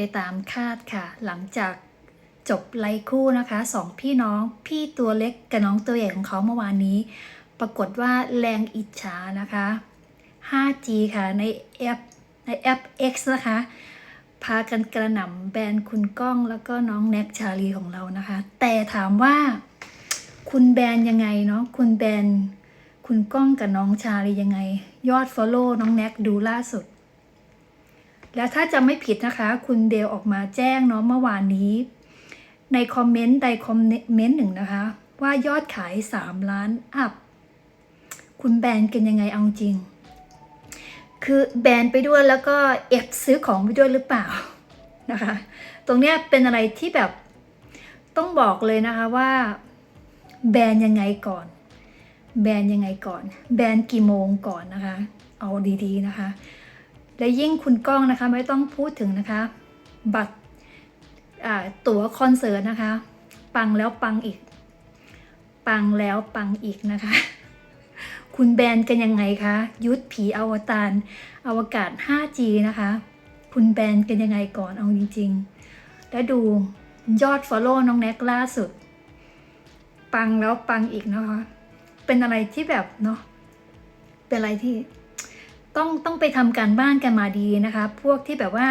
ไปตามคาดค่ะ หลังจากจบไลฟ์คู่นะคะสองพี่น้องพี่ตัวเล็กกับน้องตัวใหญ่ของเขาเมื่อวานนี้ ปรากฏว่าแรงอิจฉานะคะ 5G ค่ะในแอปในแอป X นะคะ พากันกระหน่ำแบรนด์คุณก้องแล้วก็น้องแน็กชาลีของเรานะคะ แต่ถามว่าคุณแบรนด์ยังไงเนาะคุณแบรนด์คุณก้องกับน้องชาลียังไง ยอด Follow น้องแน็กดูล่าสุด แล้วถ้าจะไม่ผิดนะคะ คุณเดลออกมาแจ้งเนาะเมื่อวานนี้ ในคอมเมนต์ใดคอมเมนต์หนึ่งนะคะ ว่ายอดขาย 3 ล้านอัพ คุณแบนกันยังไงเอาจริง คือแบนไปด้วยแล้วก็เอฟซื้อของไปด้วยหรือเปล่านะคะ ตรงเนี้ยเป็นอะไรที่แบบต้องบอกเลยนะคะว่าแบนยังไงก่อน แบนยังไงก่อน แบนกี่โมงก่อนนะคะ เอาดีๆนะคะ และยิ่งคุณก้องนะคะไม่ต้องพูดถึงนะคะ บัตรตั๋วคอนเสิร์ตนะคะ ปังแล้วปังอีก ปังแล้วปังอีกนะคะ คุณแบนกันยังไงคะ ยุทธผีอวตารอวกาศ 5G นะคะ คุณแบนกันยังไงก่อนเอาจริง ๆ แล้วดูยอด Follow น้องแน็กล่าสุด ปังแล้วปังอีกนะคะ เป็นอะไรที่แบบเนาะเป็นอะไรที่ ต้องต้องไปทำการบ้านกันมาดีนะคะ พวกที่แบบว่า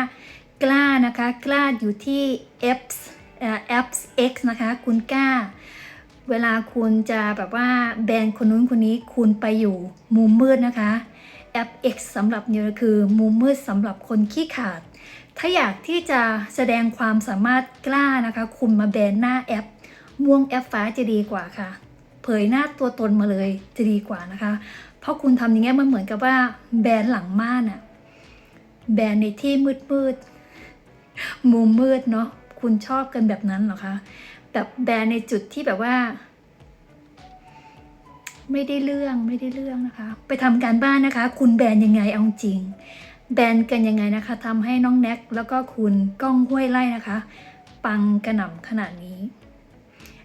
กล้านะคะ กล้าอยู่ที่ apps เอ่อ apps X นะคะ คุณกล้า เวลาคุณจะแบบว่าแบนคนนู้นคนนี้คุณไปอยู่มุมมืดนะคะแอป X สำหรับเนี่ยคือ มุมมืดสำหรับคนขี้ขาด ถ้าอยากที่จะแสดงความสามารถกล้านะคะ คุณมาแบนหน้าแอป ม่วงแอปฟ้าจะดีกว่าค่ะ ผยหน้าตัวตนมาเลยจะดีกว่านะคะ เพราะคุณทำอย่างเงี้ยมันเหมือนกับว่าแบนหลังม่านอะแบนในที่มืดมืดมุมมืดเนาะคุณชอบกันแบบนั้นเหรอคะแบบแบนในจุดที่แบบว่า ไม่ได้เรื่องไม่ได้เรื่องนะคะ ไปทำการบ้านนะคะ คุณแบนยังไงเอาจริง แบนกันยังไงนะคะทำให้น้องแน็กแล้วก็คุณก้องห้วยไล่นะคะ ปังกระหน่ำขนาดนี้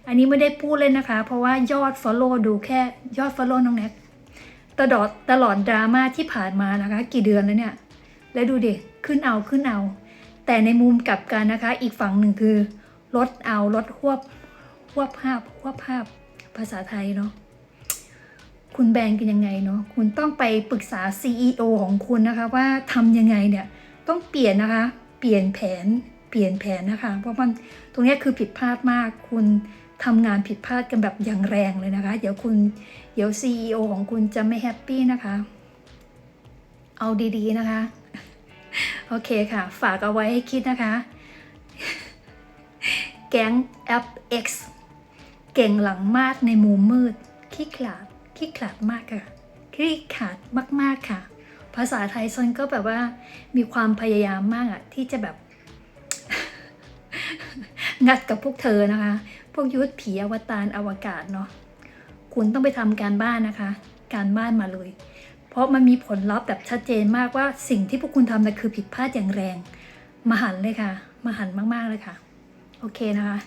อันนี้ไม่ได้พูดเลยนะคะ เพราะว่ายอด Follow ดูแค่ยอด Follow น้องแน็กตลอดตลอดดราม่าที่ผ่านมานะคะ กี่เดือนแล้วเนี่ย แล้วดูดิขึ้นเอาขึ้นเอา แต่ในมุมกลับกันนะคะ อีกฝั่งหนึ่งคือลดเอาลดหวบหวบภาพหวบภาพภาษาไทยเนาะคุณแบงกันยังไงเนาะคุณต้องไปปรึกษา CEO ของคุณนะคะว่าทำยังไงเนี่ยต้องเปลี่ยนนะคะ เปลี่ยนแผน เปลี่ยนแผนนะคะ เพราะมันตรงนี้คือผิดพลาดมาก คุณทำงานผิดพลาดกันแบบอย่างแรงเลยนะคะ เดี๋ยวคุณเดี๋ยว CEO ของคุณจะไม่แฮปปี้นะคะ เอาดีๆนะคะ โอเคค่ะ ฝากเอาไว้ให้คิดนะคะ แก๊งแอป X เก่งหลังมากในมุมมืดขี้ขลาดขี้ขลาดมากค่ะขี้ขาดมาก ๆค่ะ ภาษาไทยซันก็แบบว่ามีความพยายามมากอะที่จะแบบ งัดกับพวกเธอนะคะ พวกยุทธผีอวตารอวกาศเนาะคุณต้องไปทำการบ้านนะคะ การบ้านมาเลย เพราะมันมีผลลัพธ์แบบชัดเจนมากว่าสิ่งที่พวกคุณทำนะคือผิดพลาดอย่างแรง มหันเลยค่ะ มหันมากๆเลยค่ะ โอเคนะคะ